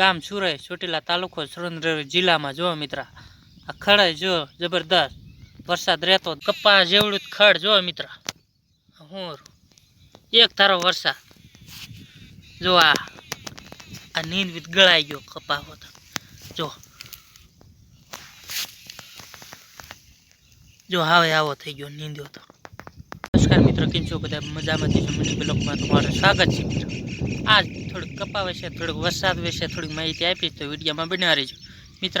ગામ સુરય ચોટીલા તાલુકો સુરેન્દ્રનગર જિલ્લામાં. જો મિત્ર, આ ખડ જો જબરદસ્ત વરસાદ રહેતો કપા જેવડું ખડ જો મિત્ર. હું એક ધારો વરસાદ. જો આ આ નીંદ વિધ ગળાઈ ગયો કપા હોત. જો જો હવે આવો થઈ ગયો નીંદ્યો તો મિત્રો, કેમ છો? બધા મજામાંથી છો? મને બ્લોગમાં તમારું સ્વાગત છે, મિત્રો. આજ થોડુંક કપા વિશે થોડુંક વરસાદ વિશે થોડીક માહિતી આપી તો વિડીયોમાં બન્યા રહીજો. મિત્ર,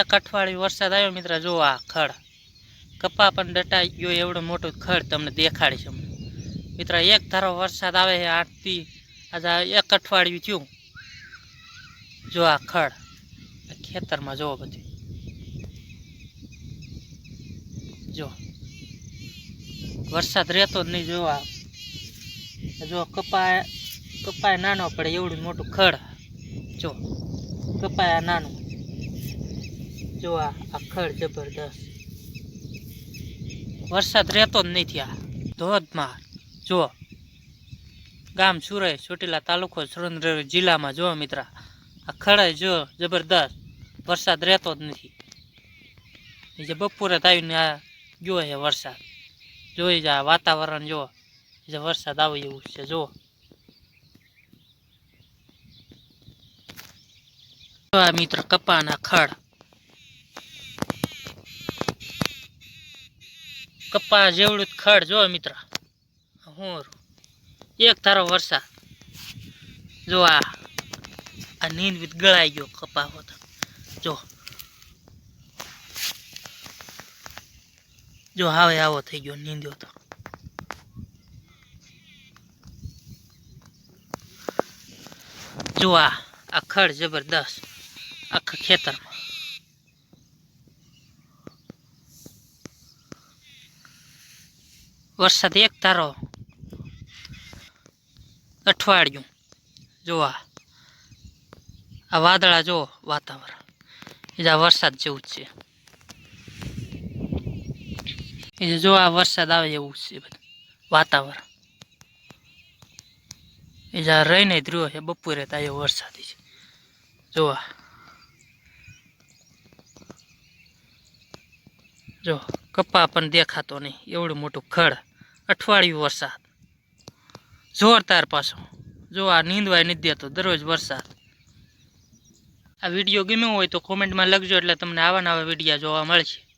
એક અઠવાડિયું વરસાદ આવ્યો, મિત્ર, જો આ ખડ કપા પણ ડટાઈ ગયો એવડો મોટો ખડ તમને દેખાડીશ છે મિત્ર, એક ધારો વરસાદ આવે છે આઠથી આજે એક અઠવાડિયું થયું. જો આ ખડ ખેતરમાં જોવો બધું. જો. વરસાદ રહેતો જ નહીં જો આ જો કપાય કપાય નાનો પડે એવડું મોટું ખડ. જો, કપાય નાનું. જો આ ખડ જબરદસ્ત. વરસાદ રહેતો જ નહીં આ ધોધમાં જો, ગામ સુરય, ચોટીલા તાલુકો સુરેન્દ્ર જિલ્લામાં જો મિત્ર, આ ખડ જો જબરદસ્ત. વરસાદ રહેતો જ નથી. જે બપોરે આવીને આ ગયો છે વરસાદ. જોઈ જા, વાતાવરણ જો. વરસાદ આવે એવું છે, જો. મિત્ર કપાના ખડ. કપા જેવડું ખડ જો, મિત્ર. હું એક ધારો વરસાદ. જો આ નીંદ ગળાઈ ગયો કપા હોત. જો. જો હવે આવો થઈ ગયો નીંદ્યો તો જો આ આ ખડ જબરદસ્ત આખા ખેતરમાં વરસાદ એક તારો અઠવાડિયું જો આ આ વાદળા જો વાતાવરણ એ આ વરસાદ જેવું જ છે એ જો આ વરસાદ આવે એવું છે વાતાવરણ. એ જ્યાં રહીને રહ્યો છે, બપોરે તો એવો વરસાદ છે. જોવા. જો, કપા પણ દેખાતો નહીં, એવડું મોટું ખડ, અઠવાડિયું વરસાદ. જોરદાર પાછો. જો આ નીંદવાય નથી દેતો, દરરોજ વરસાદ. આ વીડિયો ગમ્યો હોય તો કોમેન્ટમાં લખજો, એટલે તમને આવા નવા વિડીયા જોવા મળશે.